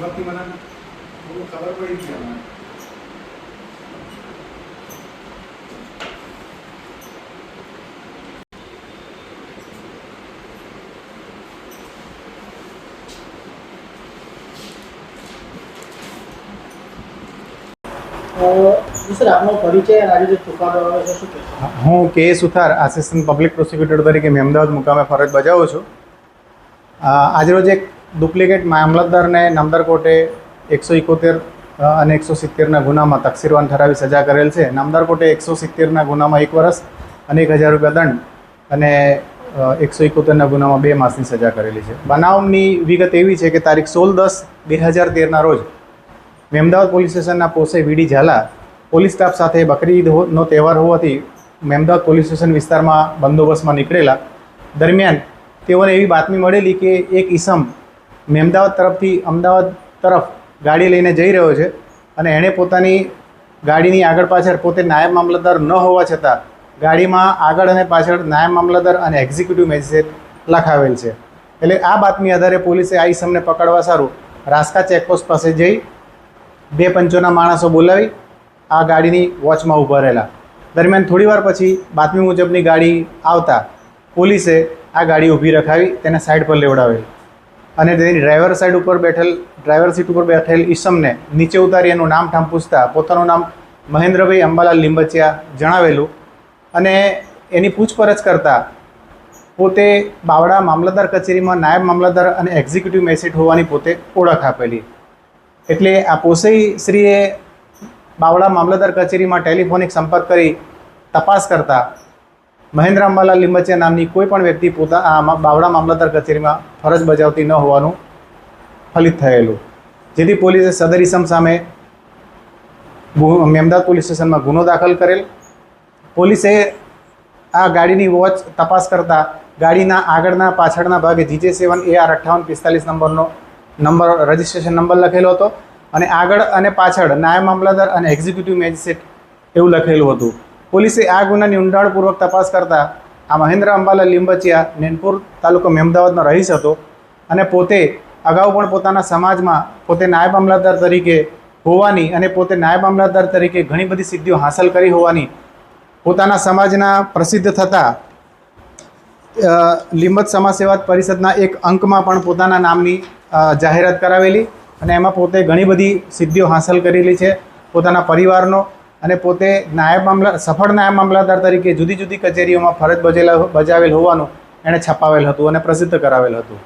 એમાંથી મને થોડું ખબર પડી છે મને સર આપનો પરિચય અને આજે જે ચુકાદો આવે છે શું કહેશો? હું કે સુથાર આસિસ્ટન્ટ પબ્લિક પ્રોસિક્યુટર તરીકે મેં અમદાવાદ મુકામે ફરજ બજાવું છું. આજરોજ એક ડુપ્લિકેટ મામલતદારને નામદાર કોર્ટે એકસો ઇકોતેર અને એકસો સિત્તેરના ગુનામાં તકસીરવાન ઠરાવી સજા કરેલ છે. નામદાર કોર્ટે એકસો સિત્તેરના ગુનામાં એક વર્ષ અને એક હજાર રૂપિયા દંડ અને એકસો ઇકોતેરના ગુનામાં બે માસની સજા કરેલી છે. બનાવની વિગત એવી છે કે તારીખ સોળ દસ બે હજાર તેરના રોજ મેમદાવાદ પોલીસ સ્ટેશનના પોસે V D Zala police staff સાથે બકરી ઈદનો તહેવાર હોવાથી મેમદાવાદ પોલીસ સ્ટેશન વિસ્તારમાં બંદોબસ્તમાં નીકળેલા. દરમિયાન તેઓને એવી બાતમી મળેલી કે એક ઈસમ મેમદાવાદ તરફથી, અમદાવાદ તરફ ગાડી લઈને જઈ રહ્યો છે અને એણે પોતાની ગાડીની આગળ પાછળ પોતે નાયબ મામલતદાર ન હોવા છતાં ગાડીમાં આગળ અને પાછળ નાયબ મામલતદાર અને એક્ઝિક્યુટિવ મેજિસ્ટ્રેટ લખાવેલ છે. એટલે આ બાતમી આધારે પોલીસે આ ઈસમને પકડવા સારું રાસ્કા ચેકપોસ્ટ પાસે જઈ બે પંચોના માણસો બોલાવી આ ગાડીની વોચમાં ઊભા રહેલા. દરમિયાન થોડીવાર પછી બાતમી મુજબની ગાડી આવતા પોલીસે આ ગાડી ઊભી રખાવી તેને સાઈડ પર લેવડાવેલ. અને તેની ડ્રાઈવર સાઈડ ઉપર બેઠેલ, ડ્રાઈવર સીટ ઉપર બેઠેલ ઈસમને નીચે ઉતારી એનું નામ ઠામ પૂછતા પોતાનું નામ મહેન્દ્રભાઈ અંબાલાલ લીંબચિયા જણાવેલું અને એની પૂછપરછ કરતા પોતે બાવડા મામલતદાર કચેરીમાં નાયબ મામલતદાર અને એક્ઝિક્યુટિવ મેસેજ હોવાની પોતે ઓળખ આપેલી. એટલે આ પોસઈ શ્રીએ બાવડા મામલતદાર કચેરીમાં ટેલિફોનિક સંપર્ક કરી તપાસ કરતા મહેન્દ્ર અંબાલાલ લીંબચિયા નામની કોઈ પણ વ્યક્તિ પોતા આ બાવળા મામલતદાર કચેરીમાં ફરજ બજાવતી ન હોવાનું ફલિત થયેલું. જેથી પોલીસે સદર ઇસમ સામે મેમદાદ પોલીસ સ્ટેશનમાં ગુનો દાખલ કરેલ. પોલીસે આ ગાડીની વોચ તપાસ કરતાં ગાડીના આગળના પાછળના ભાગે જીજે સેવન એ આર અઠ્ઠાવન પિસ્તાલીસ નંબરનો નંબર, રજિસ્ટ્રેશન નંબર લખેલો હતો. અને આગળ અને પાછળ નાયબ મામલતદાર અને એક્ઝિક્યુટિવ મેજિસ્ટ્રેટ એવું લખેલું હતું. પોલીસે આ ગુનાની ઊંડાણપૂર્વક તપાસ કરતા આ મહેન્દ્ર અંબાલાલ લીંબચિયા નેનપુર તાલુકો મેમદાવાદનો રહીશ હતો અને પોતે અગાઉ પણ પોતાના સમાજમાં પોતે નાયબ મામલતદાર તરીકે હોવાની અને પોતે નાયબ મામલતદાર તરીકે ઘણી બધી સિદ્ધિઓ હાંસલ કરી હોવાની પોતાના સમાજના પ્રસિદ્ધ થતા લીંબત સમાજ સેવા પરિષદના એક અંકમાં પણ પોતાના નામની જાહેરાત કરાવેલી અને એમાં પોતે ઘણી બધી સિદ્ધિઓ હાંસલ કરેલી છે. પોતાના પરિવારનો અને પોતે નાયબ મામલા, સફળ નાયબ મામલતદાર તરીકે જુદી જુદી કચેરીઓમાં ફરજ બજેલા, બજાવેલ હોવાનું એણે છપાવેલ હતું અને પ્રસિદ્ધ કરાવેલ હતું.